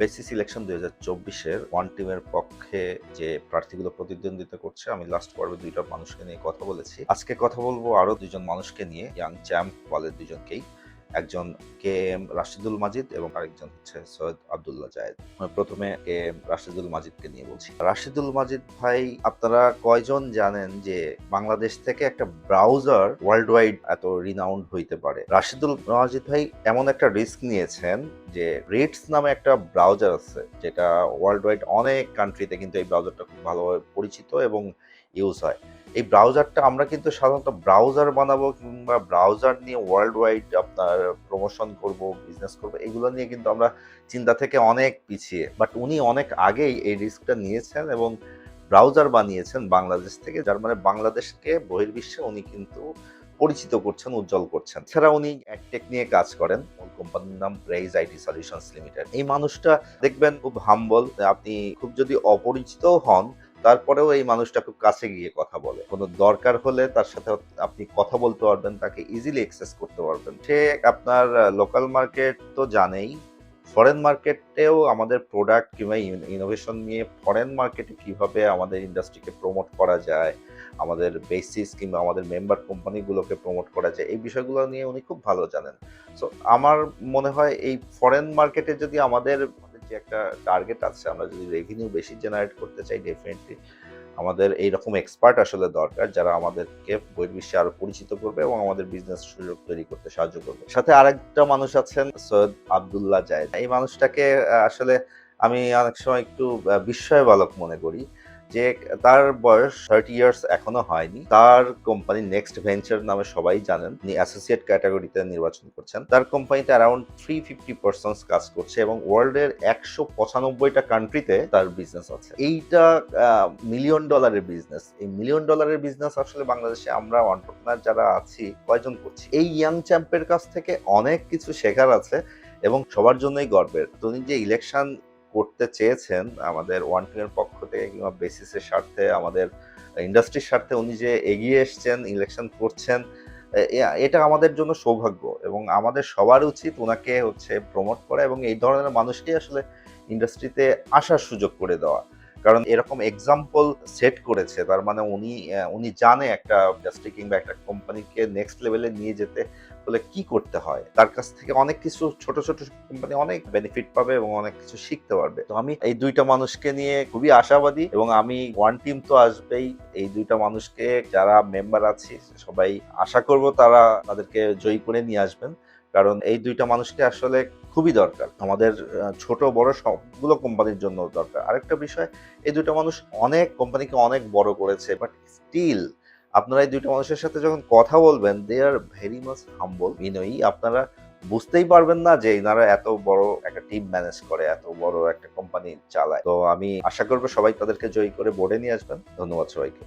Basis election দুই হাজার চব্বিশের ওয়ান টিমের পক্ষে যে প্রার্থীগুলো প্রতিদ্বন্দ্বিতা করছে, আমি লাস্ট পর্বে দুইটা মানুষকে নিয়ে কথা বলেছি। আজকে কথা বলব আরও দুজন মানুষকে নিয়ে ইয়াং চ্যাম্প বলে দুজনকেই একজন কে এম রাশিদুল মাজিদ এবং আরেকজন হচ্ছে সৈয়দ আবদুল্লাহ জায়েদ। প্রথমে কে এম রাশিদুল মাজিদকে নিয়ে বলছি। রাশিদুল মাজিদ ভাই, আপনারা কয়জন জানেন যে বাংলাদেশ থেকে একটা ব্রাউজার ওয়ার্ল্ড ওয়াইড এত রিনাউন্ড হইতে পারে? রাশিদুল মাজিদ ভাই এমন একটা রিস্ক নিয়েছেন যে রেটস নামে একটা ব্রাউজার আছে, যেটা ওয়ার্ল্ড ওয়াইড অনেক কান্ট্রিতে কিন্তু এই ব্রাউজারটা খুব ভালোভাবে পরিচিত এবং ইউজ হয়। এই ব্রাউজারটা আমরা কিন্তু সাধারণত ব্রাউজার বানাবো কিংবা ব্রাউজার নিয়ে ওয়ার্ল্ড ওয়াইড আপনার প্রমোশন করব বিজনেস করব, এগুলো নিয়ে কিন্তু আমরা চিন্তা থেকে অনেক পিছিয়ে। বাট উনি অনেক আগেই এই রিস্কটা নিয়েছেন এবং ব্রাউজার বানিয়েছেন বাংলাদেশ থেকে, যার মানে বাংলাদেশকে বহির্বিশ্বে উনি কিন্তু পরিচিত করছেন, উজ্জ্বল করছেন। এছাড়া উনি অ্যাডটেক নিয়ে কাজ করেন। কোম্পানির নাম রেইজ আইটি সলিউশন লিমিটেড এই মানুষটা দেখবেন খুব হাম্বল আপনি খুব যদি অপরিচিত হন, তারপরেও এই মানুষটা খুব কাছে গিয়ে কথা বলে। কোনো দরকার হলে তার সাথে আপনি কথা বলতে পারবেন, তাকে ইজিলি এক্সেস করতে পারবেন। সে আপনার লোকাল মার্কেট তো জানেই ফরেন মার্কেটেও আমাদের প্রোডাক্ট কিংবা ইনোভেশন নিয়ে ফরেন মার্কেটে কীভাবে আমাদের ইন্ডাস্ট্রিকে প্রমোট করা যায়, আমাদের বেসিস কিংবা আমাদের মেম্বার কোম্পানিগুলোকে প্রমোট করা যায়, এই বিষয়গুলো নিয়ে উনি খুব ভালো জানেন। সো আমার মনে হয় এই ফরেন মার্কেটে যদি আমাদের যে একটা টার্গেট আছে, আমরা যদি রেভিনিউ বেশি জেনারেট করতে চাই ডেফিনেটলি আমাদের এইরকম এক্সপার্ট আসলে দরকার যারা আমাদেরকে বহির্বিশ্বে আরও পরিচিত করবে এবং আমাদের বিজনেস সুযোগ তৈরি করতে সাহায্য করবে। সাথে আরেকটা মানুষ আছেন সৈয়দ আবদুল্লাহ জায়েদ। এই মানুষটাকে আসলে আমি অনেক সময় একটু বিস্ময় বালক মনে করি। যে তার বয়স থার্টি ইয়ার্স এখনও হয়নি, তার কোম্পানি নেক্সট ভেঞ্চার নামে সবাই জানেন, তিনি অ্যাসোসিয়েট ক্যাটাগরিতে নির্বাচন করছেন। তার কোম্পানিতে অ্যারাউন্ড থ্রি ফিফটি পার্সেন্ট কাজ করছে এবং ওয়ার্ল্ডের একশো পঁচানব্বইটা কান্ট্রিতে তার বিজনেস আছে। এইটা মিলিয়ন ডলারের বিজনেস এই মিলিয়ন ডলারের বিজনেস আসলে বাংলাদেশে আমরা অন্টারপ্রেনার যারা আছি, কয়জন করছি? এই ইয়াং চ্যাম্পের কাছ থেকে অনেক কিছু শেখার আছে এবং সবার জন্যই গর্বের। উনি যে ইলেকশন করতে চেয়েছেন আমাদের ওয়ান টিমের পক্ষ থেকে কিংবা বেসিসের স্বার্থে, আমাদের ইন্ডাস্ট্রির স্বার্থে উনি যে এগিয়ে এসছেন ইলেকশন করছেন এটা আমাদের জন্য সৌভাগ্য এবং আমাদের সবার উচিত ওনাকে হচ্ছে প্রমোট করা এবং এই ধরনের মানুষকেই আসলে ইন্ডাস্ট্রিতে আসার সুযোগ করে দেওয়া। কারণ এরকম এক্সাম্পল সেট করেছে, তার মানে উনি উনি জানে একটা ইন্ডাস্ট্রি কিংবা একটা কোম্পানিকে নেক্সট লেভেলে নিয়ে যেতে হলে কি করতে হয়? তার কাছ থেকে অনেক কিছু ছোট ছোট কোম্পানি অনেক বেনিফিট পাবে এবং অনেক কিছু শিখতে পারবে। তো আমি এই দুইটা মানুষকে নিয়ে খুবই আশাবাদী এবং আমি ওয়ান টিম তো আসবেই। এই দুইটা মানুষকে যারা মেম্বার আছি, সবাই আশা করব তারা তাদেরকে জয়ী করে নিয়ে আসবেন। কারণ এই দুইটা মানুষকে আসলে খুবই দরকার। আমাদের ছোট, বড় সবগুলো কোম্পানির জন্য দরকার। আরেকটা বিষয়, এই দুটো মানুষ অনেক কোম্পানিকে অনেক বড় করেছে বাট স্টিল আপনারা এই দুইটা মানুষের সাথে যখন কথা বলবেন দে আর ভেরি মাচ হাম্বল বিনয়ী, আপনারা বুঝতেই পারবেন না যে এনারা এত বড় একটা টিম ম্যানেজ করে, এত বড় একটা কোম্পানি চালায়। তো আমি আশা করব সবাই তাদেরকে জয়ী করে বোর্ডে নিয়ে আসবেন। ধন্যবাদ সবাইকে।